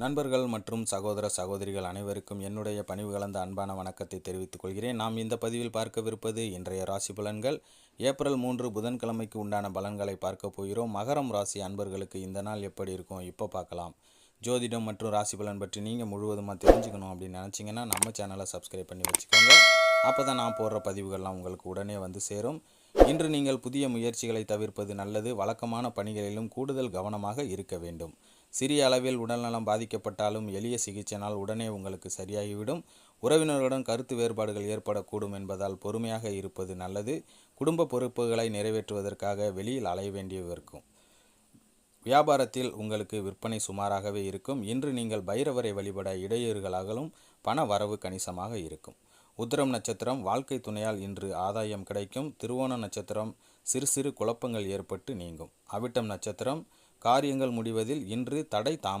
நண்பர்கள் மற்றும் சகோதர சகோதரிகள் அனைவருக்கும் என்னுடைய பணிவு கலந்த அன்பான வணக்கத்தை தெரிவித்துக் கொள்கிறேன். நாம் இந்த பதிவில் பார்க்கவிருப்பது இன்றைய ராசி பலன்கள். ஏப்ரல் மூன்று புதன்கிழமைக்கு உண்டான பலன்களை பார்க்க போகிறோம். மகரம் ராசி அன்பர்களுக்கு இந்த நாள் எப்படி இருக்கும்? இப்போ பார்க்கலாம். ஜோதிடம் மற்றும் ராசி பலன் பற்றி நீங்கள் முழுவதுமாக தெரிஞ்சுக்கணும் அப்படின்னு நினச்சிங்கன்னா நம்ம சேனலை சப்ஸ்கிரைப் பண்ணி வச்சுக்கோங்க. அப்போ தான் நான் போடுற பதிவுகள்லாம் உங்களுக்கு உடனே வந்து சேரும். இன்று நீங்கள் புதிய முயற்சிகளை தவிர்ப்பது நல்லது. வழக்கமான பணிகளிலும் கூடுதல் கவனமாக இருக்க வேண்டும். சிறிய அளவில் உடல்நலம் பாதிக்கப்பட்டாலும் எளிய சிகிச்சையினால் உடனே உங்களுக்கு சரியாகிவிடும். உறவினர்களுடன் கருத்து வேறுபாடுகள் ஏற்படக்கூடும் என்பதால் பொறுமையாக இருப்பது நல்லது. குடும்ப பொறுப்புகளை நிறைவேற்றுவதற்காக வெளியில் அலைய வேண்டியவர்க்கும் இருக்கும். வியாபாரத்தில் உங்களுக்கு விற்பனை சுமாராகவே இருக்கும். இன்று நீங்கள் பைரவரை வழிபட இடையூறுகளாகலும் பண வரவு கணிசமாக இருக்கும். உத்திரம் நட்சத்திரம் வாழ்க்கை துணையால் இன்று ஆதாயம் கிடைக்கும். திருவோண நட்சத்திரம் சிறு சிறு குழப்பங்கள் ஏற்பட்டு நீங்கும். அவிட்டம் நட்சத்திரம் காரியங்கள் முடிவதில் இன்று தடை தாம்